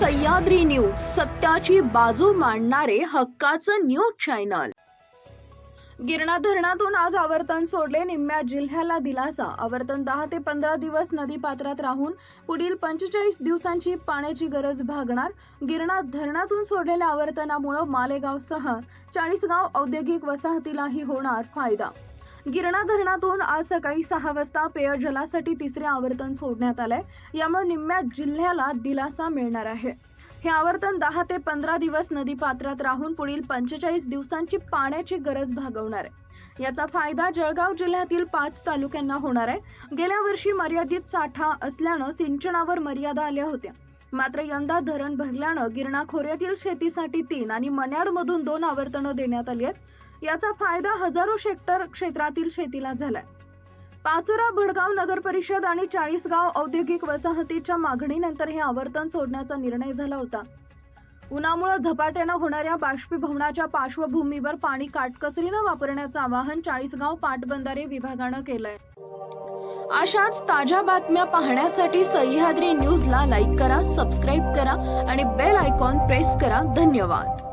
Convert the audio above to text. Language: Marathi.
सह्याद्री न्यूज सत्याची बाजू मांडणारे हक्काचं न्यूज चॅनल. गिरणा धरणातून आज आवर्तन सोडले निम्म्या जिल्ह्याला दिलासा. आवर्तन दहा ते पंधरा दिवस नदी पात्रात राहून पुढील पंचेचाळीस दिवसांची पाण्याची गरज भागणार. गिरणा धरणातून सोडलेल्या आवर्तनामुळे मालेगावसह चाळीसगाव औद्योगिक वसाहतीलाही होणार फायदा. गिरणा धरणातून आज सकाळी सहा वाजता पेयजलासाठी तिसरे आवर्तन सोडण्यात आलंय. यामुळे निम्म्या जिल्ह्याला दिलासा मिळणार आहे. हे आवर्तन दहा ते पंधरा दिवस नदी पात्रात राहून पुढील पंचेचाळीस दिवसांची पाण्याची गरज भागवणार आहे. याचा फायदा जळगाव जिल्ह्यातील पाच तालुक्यांना होणार आहे. गेल्या वर्षी मर्यादित साठा असल्यानं सिंचनावर मर्यादा आल्या होत्या. मात्र यंदा धरण भरल्यानं गिरणा खोऱ्यातील शेतीसाठी तीन आणि मन्याडमधून दोन आवर्तनं देण्यात आली आहेत. याचा फायदा हजारो हेक्टर क्षेत्रातील शेतीला झालाय. पाचोरा भडगाव नगर परिषद आणि चाळीसगाव औद्योगिक वसाहतीच्या मागणीनंतर हे आवर्तन सोडण्याचा निर्णय झाला होता. उन्हामुळे झपाट्यानं होणाऱ्या बाष्पीभवनाच्या पार्श्वभूमीवर पाणी काटकसरीनं वापरण्याचं आवाहन चाळीसगाव पाटबंधारे विभागानं केलंय. अशाच ताज्या बातम्या पाहण्यासाठी सह्याद्री न्यूजला लाईक करा सबस्क्राईब करा आणि बेल आयकॉन प्रेस करा. धन्यवाद.